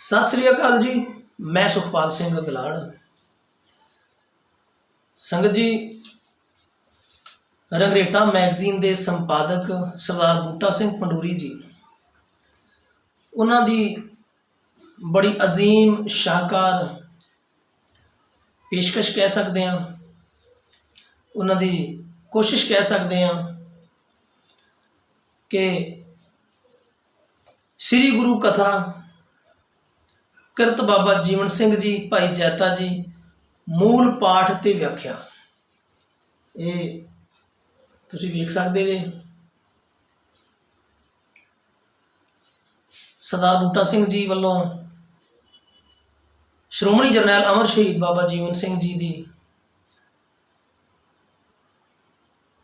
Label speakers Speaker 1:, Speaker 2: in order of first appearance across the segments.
Speaker 1: ਸਤਿ ਸ੍ਰੀ ਅਕਾਲ ਜੀ, ਮੈਂ ਸੁਖਪਾਲ ਸਿੰਘ ਗਲਾੜ। ਸੰਗਤ ਜੀ, ਰੰਗਰੇਟਾ ਮੈਗਜ਼ੀਨ ਦੇ ਸੰਪਾਦਕ ਸਰਦਾਰ ਬੂਟਾ ਸਿੰਘ ਪੰਡੂਰੀ ਜੀ, ਉਹਨਾਂ ਦੀ ਬੜੀ ਅਜ਼ੀਮ, ਸ਼ਾਹਕਾਰ ਪੇਸ਼ਕਸ਼ ਕਹਿ ਸਕਦੇ ਹਾਂ, ਉਹਨਾਂ ਦੀ ਕੋਸ਼ਿਸ਼ ਕਹਿ ਸਕਦੇ ਹਾਂ ਕਿ ਸ੍ਰੀ ਗੁਰੂ ਕਥਾ ਕਿਰਤ ਬਾਬਾ ਜੀਵਨ ਸਿੰਘ ਜੀ, ਭਾਈ ਜੈਤਾ ਜੀ, ਮੂਲ ਪਾਠ ਤੇ ਵਿਆਖਿਆ। ਇਹ ਤੁਸੀਂ ਵੇਖ ਸਕਦੇ ਜੇ। ਸਰਦਾਰ ਬੂਟਾ ਸਿੰਘ ਜੀ ਵੱਲੋਂ ਸ਼੍ਰੋਮਣੀ ਜਰਨੈਲ ਅਮਰ ਸ਼ਹੀਦ ਬਾਬਾ ਜੀਵਨ ਸਿੰਘ ਜੀ ਦੀ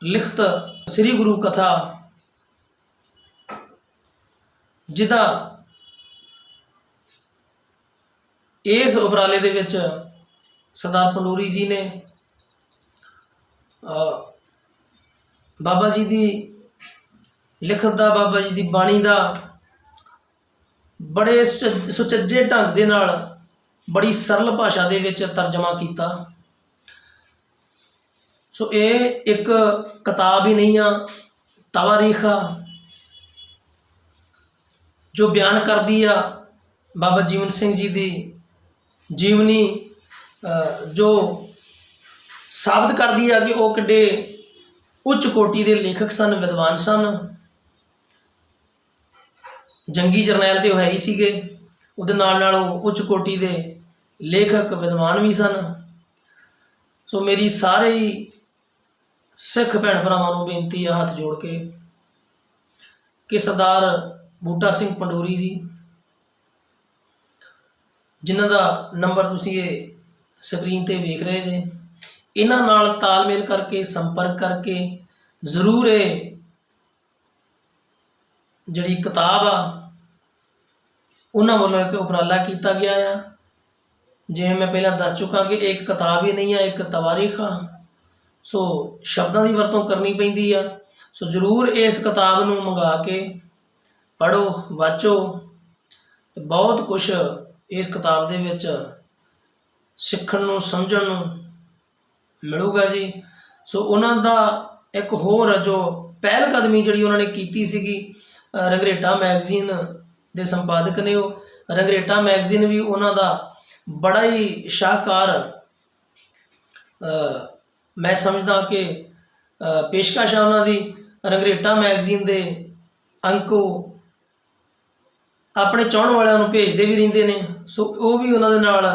Speaker 1: ਲਿਖਤ ਸ੍ਰੀ ਗੁਰੂ ਕਥਾ, ਜਿਹਦਾ ਇਸ ਉਪਰਾਲੇ ਦੇ ਵਿੱਚ ਸਰਦਾਰ ਪੰਡੂਰੀ ਜੀ ਨੇ ਬਾਬਾ ਜੀ ਦੀ ਲਿਖਤ ਦਾ, ਬਾਬਾ ਜੀ ਦੀ ਬਾਣੀ ਦਾ ਬੜੇ ਸੁਚ- ਸੁਚੱਜੇ ਢੰਗ ਦੇ ਨਾਲ ਬੜੀ ਸਰਲ ਭਾਸ਼ਾ ਦੇ ਵਿੱਚ ਤਰਜਮਾ ਕੀਤਾ। ਸੋ ਇਹ ਇੱਕ ਕਿਤਾਬ ਹੀ ਨਹੀਂ ਆ ਤਵਾਰੀਖ ਜੋ ਬਿਆਨ ਕਰਦੀ ਆ ਬਾਬਾ ਜੀਵਨ ਸਿੰਘ ਜੀ ਦੀ ਜੀਵਨੀ ਜੋ ਸਾਬਤ ਕਰਦੀ ਆ ਕਿ ਉਹ ਕਿੱਡੇ ਉੱਚ ਕੋਟੀ ਦੇ ਲੇਖਕ ਸਨ, ਵਿਦਵਾਨ ਸਨ। ਜੰਗੀ ਜਰਨੈਲ ਤੇ ਉਹ ਹੈ ਹੀ ਸੀਗੇ। ਉਹਦੇ ਨਾਲ ਨਾਲ ਉਹ ਉੱਚ ਕੋਟੀ ਦੇ ਲੇਖਕ, ਵਿਦਵਾਨ ਵੀ ਸਨ। ਸੋ ਮੇਰੀ ਸਾਰੇ ਹੀ ਸਿੱਖ ਭੈਣ ਭਰਾਵਾਂ ਨੂੰ ਬੇਨਤੀ ਆ ਹੱਥ ਜੋੜ ਕੇ ਕਿ ਸਰਦਾਰ ਬੂਟਾ ਸਿੰਘ ਪੰਡੋਰੀ ਜੀ ਜਿਨ੍ਹਾਂ ਦਾ ਨੰਬਰ ਤੁਸੀਂ ਇਹ ਸਕਰੀਨ ਤੇ ਵੇਖ ਰਹੇ ਜੇ। ਇਹਨਾਂ ਨਾਲ ਤਾਲਮੇਲ ਕਰਕੇ, ਸੰਪਰਕ ਕਰਕੇ ਜ਼ਰੂਰ ਇਹ ਜਿਹੜੀ ਕਿਤਾਬ ਆ, ਉਹਨਾਂ ਵੱਲੋਂ ਇੱਕ ਉਪਰਾਲਾ ਕੀਤਾ ਗਿਆ ਆ। ਜਿਵੇਂ ਮੈਂ ਪਹਿਲਾਂ ਦੱਸ ਚੁੱਕਾ ਕਿ ਇਹ ਇੱਕ ਕਿਤਾਬ ਹੀ ਨਹੀਂ ਆ, ਇੱਕ ਤਵਾਰੀਖ ਆ। ਸੋ ਸ਼ਬਦਾਂ ਦੀ ਵਰਤੋਂ ਕਰਨੀ ਪੈਂਦੀ ਆ। ਸੋ ਜ਼ਰੂਰ ਇਸ ਕਿਤਾਬ ਨੂੰ ਮੰਗਾ ਕੇ ਪੜੋ ਵਾਚੋ। ਬਹੁਤ ਕੁਝ ਇਸ ਕਿਤਾਬ ਦੇ ਵਿੱਚ ਸਿੱਖਣ ਨੂੰ, ਸਮਝਣ ਨੂੰ ਮਿਲੂਗਾ ਜੀ। ਸੋ ਉਹਨਾਂ ਦਾ ਇੱਕ ਹੋਰ ਜੋ ਪਹਿਲ ਕਦਮੀ ਜਿਹੜੀ ਉਹਨਾਂ ਨੇ ਕੀਤੀ ਸੀਗੀ ਰੰਗਰੇਟਾ ਮੈਗਜ਼ੀਨ ਦੇ ਸੰਪਾਦਕ ਨੇ ਉਹ। ਰੰਗਰੇਟਾ ਮੈਗਜ਼ੀਨ ਵੀ ਉਹਨਾਂ ਦਾ ਬੜਾ ਹੀ ਸ਼ਾਹਕਾਰ ਮੈਂ ਸਮਝਦਾ ਕਿ ਪੇਸ਼ਕਸ਼ ਆ ਉਹਨਾਂ ਦੀ। ਰੰਗਰੇਟਾ ਮੈਗਜ਼ੀਨ ਦੇ ਅੰਕੋ ਆਪਣੇ ਚਾਹਣ ਵਾਲਿਆਂ ਨੂੰ ਭੇਜਦੇ ਵੀ ਰਹਿੰਦੇ ਨੇ। ਸੋ ਉਹ ਵੀ ਉਹਨਾਂ ਦੇ ਨਾਲ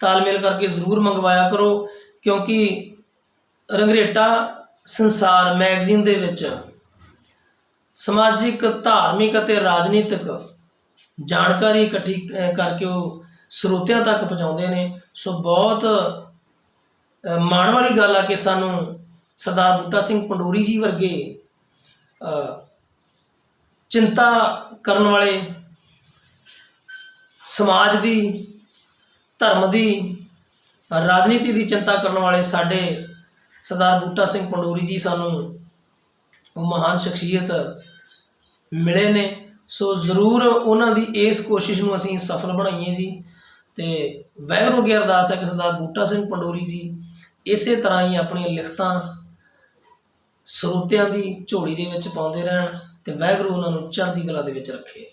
Speaker 1: ਤਾਲਮੇਲ ਕਰਕੇ ਜ਼ਰੂਰ ਮੰਗਵਾਇਆ ਕਰੋ, ਕਿਉਂਕਿ ਰੰਗਰੇਟਾ ਸੰਸਾਰ ਮੈਗਜ਼ੀਨ ਦੇ ਵਿੱਚ ਸਮਾਜਿਕ, ਧਾਰਮਿਕ ਅਤੇ ਰਾਜਨੀਤਿਕ ਜਾਣਕਾਰੀ ਇਕੱਠੀ ਕਰਕੇ ਉਹ ਸਰੋਤਿਆਂ ਤੱਕ ਪਹੁੰਚਾਉਂਦੇ ਨੇ। ਸੋ ਬਹੁਤ ਮਾਣ ਵਾਲੀ ਗੱਲ ਆ ਕਿ ਸਾਨੂੰ ਸਰਦਾਰ ਬੂਟਾ ਸਿੰਘ ਪੰਡੋਰੀ ਜੀ ਵਰਗੇ ਚਿੰਤਾ ਕਰਨ ਵਾਲੇ ਸਮਾਜ ਦੀ, ਧਰਮ ਦੀ, ਰਾਜਨੀਤੀ ਦੀ ਚਿੰਤਾ ਕਰਨ ਵਾਲੇ ਸਾਡੇ ਸਰਦਾਰ ਬੂਟਾ ਸਿੰਘ ਪੰਡੋਰੀ ਜੀ ਸਾਨੂੰ ਉਹ ਮਹਾਨ ਸ਼ਖਸੀਅਤ ਮਿਲੇ ਨੇ। ਸੋ ਜ਼ਰੂਰ ਉਹਨਾਂ ਦੀ ਇਸ ਕੋਸ਼ਿਸ਼ ਨੂੰ ਅਸੀਂ ਸਫਲ ਬਣਾਈਏ ਜੀ ਤੇ ਵਾਹਿਗੁਰੂ ਅੱਗੇ ਅਰਦਾਸ ਹੈ ਕਿ ਸਰਦਾਰ ਬੂਟਾ ਸਿੰਘ ਪੰਡੋਰੀ ਜੀ ਇਸੇ ਤਰ੍ਹਾਂ ਹੀ ਆਪਣੀਆਂ ਲਿਖਤਾਂ ਸਰੋਤਿਆਂ ਦੀ ਝੋਲੀ ਦੇ ਵਿੱਚ ਪਾਉਂਦੇ ਰਹਿਣ ਤੇ ਵਾਹਿਗੁਰੂ ਉਹਨਾਂ ਨੂੰ ਚੜ੍ਹਦੀ ਕਲਾ ਦੇ ਵਿੱਚ ਰੱਖੇ।